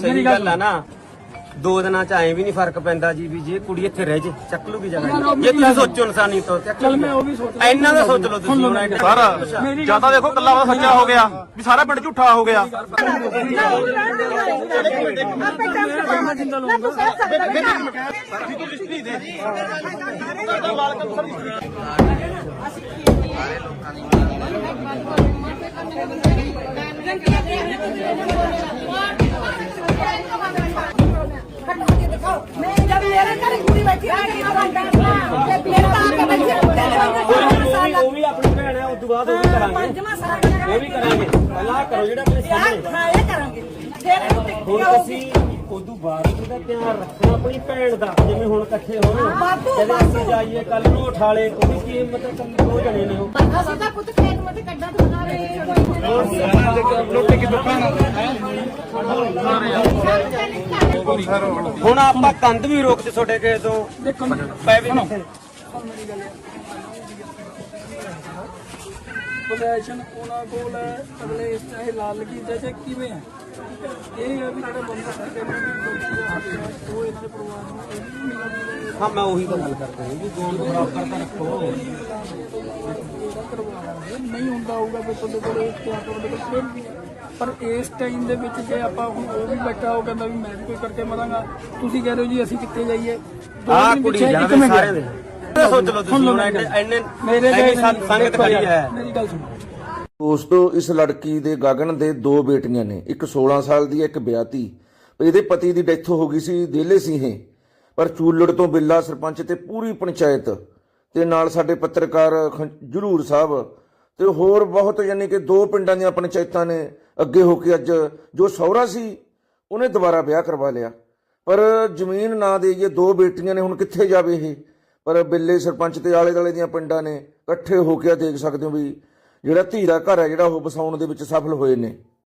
ਸਹੀ ਗੱਲ? ਆ ਨਾ। ਦੋ ਦਿਨਾਂ ਚ ਐ ਵੀ ਨਹੀਂ ਫ਼ਰਕ ਪੈਂਦਾ ਜੀ ਵੀ ਜੇ ਕੁੜੀ ਇੱਥੇ ਰਹਿ ਜੇ ਚੱਕ ਲੂਗੀ ਜਗ੍ਹਾ ਜੇ। ਤੁਸੀਂ ਸੋਚੋ ਇਨਸਾਨੀ ਤੌਰ ਤੇ ਚੱਲ ਮੈਂ ਉਹ ਵੀ ਸੋਚ ਇੰਨਾ ਦਾ ਸੋਚ ਲਓ ਤੁਸੀਂ ਹੁਣ ਸਰ ਜ਼ਿਆਦਾ ਦੇਖੋ ਕੱਲਾ ਉਹਦਾ ਸੱਚਾ ਹੋ ਗਿਆ ਵੀ ਸਾਰਾ ਪਿੰਡ ਝੂਠਾ ਹੋ ਗਿਆ। ਮੈਂ ਜਦ ਮੇਰੇ ਘਰੇ ਕੁੜੀ ਬੈਠੀ ਆ ਕਿ ਤੇ ਮੇਰੇ ਤਾਂ ਆ ਕੇ ਬੈਠੇ ਉਹ ਵੀ ਆਪਣੀ ਭੈਣ ਹੈ ਉਸ ਤੋਂ ਬਾਅਦ ਉਹ ਵੀ ਕਰਾਂਗੇ। ਪੰਜਵਾਂ ਸਾਲ ਉਹ ਵੀ ਕਰਾਂਗੇ। ਪਹਿਲਾਂ ਆਹ ਕਰੋ ਜਿਹੜਾ ਆਪਣੇ ਸਾਹਮਣੇ ਯਾਰ ਖਾਏ ਕਰਾਂਗੇ। ਫਿਰ ਇਹਨੂੰ ਹੁਣ ਟਿੱਕੀਆਂ ਤੁਸੀਂ ਉਦੋਂ ਬਾਅਦ ਇਹਦਾ ਧਿਆਨ ਰੱਖਣਾ ਆਪਣੀ ਭੈਣ ਦਾ ਜਿਵੇਂ ਹੁਣ ਇਕੱਠੇ ਹੋ ਰਹੇ ਬਾਪੂ, ਜਦੋਂ ਬਾਪੂ। ਅਸੀਂ ਜਾਈਏ ਕੱਲ ਨੂੰ ਉਠਾਲੇ ਉਹਦੀ ਕੀ ਮਤਲਬ ਕੱਲ ਦੋ ਜਣੇ ਨੇ ਉਹ। ਅਸੀਂ ਤਾਂ ਪੁੱਤ ਖੇਤ ਮਤੇ ਕੱਢਾਂ ਤੋਂ ਬਣਾ ਰਹੇ ਹੁਣ ਆਪਾਂ ਕੰਧ ਵੀ ਰੋਕ ਤੇ ਛੋਟੇ ਕੇ ਤੋਂ ਪੈ ਵੀ ਨਹੀਂ। ਪੋਜੀਸ਼ਨ ਉਹਨਾਂ ਕੋਲ ਹੈ। ਅਗਲੇ ਇਸ ਚਾਹੇ ਲਾਲ ਕੀ ਜੈਸੇ ਕਿਵੇਂ ਹੈ? ਇਹ ਹੈ ਵੀ ਜਿਹੜਾ ਬੰਦਾ ਸਾਡੇ ਨੂੰ ਦੋਸ਼ੀ ਦਾ ਹੱਕ ਹੈ ਉਹ ਇਹਨਾਂ ਦੇ ਪਰਿਵਾਰ ਨੂੰ ਇਹ ਵੀ ਮਿਲਣਾ ਹਾਂ ਮੈਂ ਉਹੀ ਤਾਂ ਗੱਲ ਕਰਦਾ ਹਾਂ ਵੀ ਗੋਲ ਬਰਾਬਰ ਤਾਂ ਰੱਖੋ। ਨਹੀਂ ਹੁੰਦਾ ਹੋਊਗਾ ਵੀ ਤੁਹਾਡੇ ਕੋਲ ਇਹ ਕਿਆ ਤੁਹਾਡੇ ਕੋਲ ਫਿਰ ਵੀ। ਪਰ ਇਸ ਟਾਈਮ ਦੇ ਵਿੱਚ ਜੇ ਆਪਾਂ ਹੁਣ ਉਹ ਵੀ ਬੈਠਾ ਉਹ ਕਹਿੰਦਾ ਵੀ ਮੈਂ ਵੀ ਕੋਈ ਕਰਕੇ ਮਰਾਂਗਾ। ਤੁਸੀਂ ਕਹਿ ਰਹੇ ਹੋ ਜੀ ਅਸੀਂ ਕਿੱਥੇ ਜਾਈਏ? ਦਿਨ ਕੁੜੀ ਜਾਵੇ ਸਾਰੇ ਦੇ। ਇਹ ਸੋਚ ਲਓ ਤੁਸੀਂ ਹੁਣ ਇੰਨੇ ਇੰਨੇ ਮੇਰੇ ਇੰਨੀ ਸੰਗ- ਸੰਗਤ ਖੜੀ ਹੈ। ਮੇਰੀ ਗੱਲ ਸੁਣੋ। ਦੋਸਤੋ ਇਸ ਲੜਕੀ ਦੇ ਗਗਨ ਦੇ ਦੋ ਬੇਟੀਆਂ ਨੇ ਇੱਕ 16 ਸਾਲ ਦੀ ਹੈ ਇੱਕ ਵਿਆਹਤੀ ਇਹਦੇ ਪਤੀ ਦੀ ਡੈਥ ਹੋ ਗਈ ਸੀ ਦੇਲੇ ਸਿੰਘੇ ਪਰ ਚੂਲੜ ਤੋਂ ਬਿੱਲਾ ਸਰਪੰਚ ਤੇ ਪੂਰੀ ਪੰਚਾਇਤ ਤੇ ਨਾਲ ਸਾਡੇ ਪੱਤਰਕਾਰ ਜਰੂਰ ਸਾਹਿਬ ਤੇ ਹੋਰ ਬਹੁਤ ਯਾਨੀ ਕਿ ਦੋ ਪਿੰਡਾਂ ਦੀਆਂ ਪੰਚਾਇਤਾਂ ਨੇ ਅੱਗੇ ਹੋ ਕੇ ਅੱਜ ਜੋ ਸਹੁਰਾ ਸੀ ਉਹਨੇ ਦੁਬਾਰਾ ਵਿਆਹ ਕਰਵਾ ਲਿਆ। ਪਰ ਜ਼ਮੀਨ ਨਾ ਦੇਈਏ ਦੋ ਬੇਟੀਆਂ ਨੇ ਹੁਣ ਕਿੱਥੇ ਜਾਵੇ ਇਹ? ਪਰ ਬਿੱਲੇ ਸਰਪੰਚ ਤੇ ਆਲੇ ਦੁਆਲੇ ਦੀਆਂ ਪਿੰਡਾਂ ਨੇ ਇਕੱਠੇ ਹੋ ਕੇ ਆਹ ਦੇਖ ਸਕਦੇ ਹੋ ਵੀ ਜਿਹੜਾ ਧੀਰਾ ਘਰ ਹੈ ਜਿਹੜਾ ਉਹ ਵਸਾਉਣ ਦੇ ਵਿੱਚ ਸਫਲ ਹੋਏ ਨੇ।